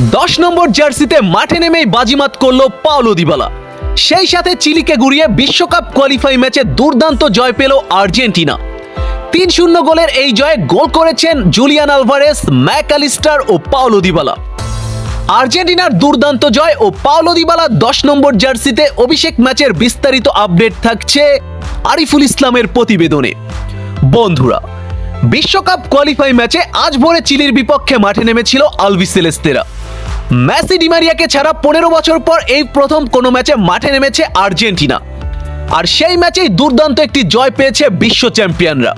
দশ নম্বর জার্সিতে মাঠে নেমেই বাজিমাত করল পাওলো দিবালা। সেই সাথে চিলিকে গুড়িয়ে বিশ্বকাপ কোয়ালিফাই ম্যাচে দুর্দান্ত জয় পেল আর্জেন্টিনা। তিন শূন্য গোলের এই জয়ে গোল করেছেন জুলিয়ান আলভারেস ম্যাকালিস্টার ও পাওলো দিবালা। আর্জেন্টিনার দুর্দান্ত জয় ও পাওলো দিবালা দশ নম্বর জার্সিতে অভিষেক ম্যাচের বিস্তারিত আপডেট থাকছে আরিফুল ইসলামের প্রতিবেদনে। বন্ধুরা, বিশ্বকাপ কোয়ালিফাই ম্যাচে আজ ভোরে চিলির বিপক্ষে মাঠে নেমেছিল আলভি সেলেস্তেরা। মেসি ডিমারিয়াকে ছাড়া পনেরো বছর পর এই প্রথম কোনো ম্যাচে মাঠে নেমেছে আর্জেন্টিনা। আর সেই ম্যাচেই দুর্দান্ত একটি জয় পেয়েছে বিশ্ব চ্যাম্পিয়নরা।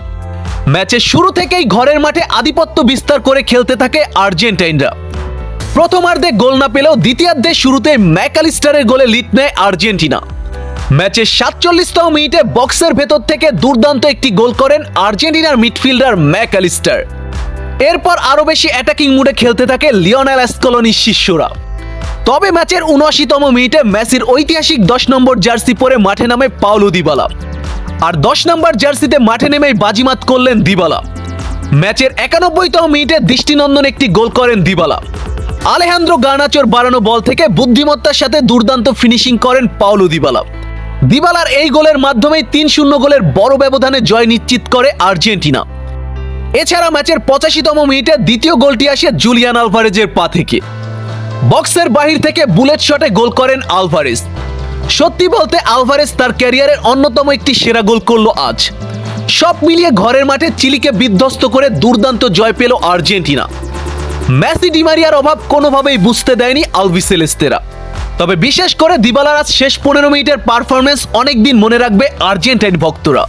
ম্যাচের শুরু থেকেই ঘরের মাঠে আধিপত্য বিস্তার করে খেলতে থাকে আর্জেন্টাইনরা। প্রথমার্ধে গোল না পেলেও দ্বিতীয়ার্ধে শুরুতে ম্যাকালিস্টারের গোলে লিড নেয় আর্জেন্টিনা। ম্যাচের সাতচল্লিশতম মিনিটে বক্সের ভেতর থেকে দুর্দান্ত একটি গোল করেন আর্জেন্টিনার মিডফিল্ডার ম্যাকালিস্টার। এরপর আরও বেশি অ্যাটাকিং মুডে খেলতে থাকে লিওনেল অ্যাসকলনির শিষ্যরা। তবে ম্যাচের উনআশিতম মিনিটে মেসির ঐতিহাসিক দশ নম্বর জার্সি পরে মাঠে নামে পাওলো দিবালা। আর দশ নম্বর জার্সিতে মাঠে নেমেই বাজিমাত করলেন দিবালা। ম্যাচের একানব্বইতম মিনিটে দৃষ্টিনন্দন একটি গোল করেন দিবালা। আলেহান্দ্রো গার্নাচোর বাড়ানো বল থেকে বুদ্ধিমত্তার সাথে দুর্দান্ত ফিনিশিং করেন পাওলো দিবালা। দিবালার এই গোলের মাধ্যমেই তিন শূন্য গোলের বড় ব্যবধানে জয় নিশ্চিত করে আর্জেন্টিনা। এছাড়া ম্যাচের পঁচাশিতম মিনিটে দ্বিতীয় গোলটি আসে জুলিয়ান আলভারেজের পা থেকে। বক্সের বাহির থেকে বুলেট শটে গোল করেন আলভারেজ। সত্যি বলতে আলভারেজ তার ক্যারিয়ারের অন্যতম একটি সেরা গোল করল আজ। সব মিলিয়ে ঘরের মাঠে চিলিকে বিধ্বস্ত করে দুর্দান্ত জয় পেল আর্জেন্টিনা। মেসি ডিমারিয়ার অভাব কোনোভাবেই বুঝতে দেয়নি আলভিসেলেস্তেরা তবে বিশেষ করে দিবালার আজ শেষ পনেরো মিনিটের পারফরমেন্স অনেকদিন মনে রাখবে আর্জেন্টাইন ভক্তরা।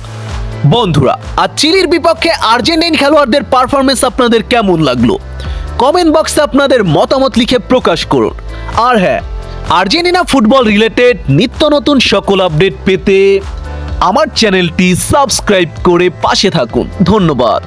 বন্ধুরা, আর চিলির বিপক্ষে আর্জেন্টাইন খেলোয়াড়দের পারফরমেন্স আপনাদের কেমন লাগল? কমেন্ট বক্সে আপনাদের মতামত লিখে প্রকাশ করুন। আর হ্যাঁ আর্জেন্টিনা ফুটবল রিলেটেড নিত্য নতুন সকল আপডেট পেতে আমার চ্যানেলটি সাবস্ক্রাইব করে পাশে থাকুন। ধন্যবাদ।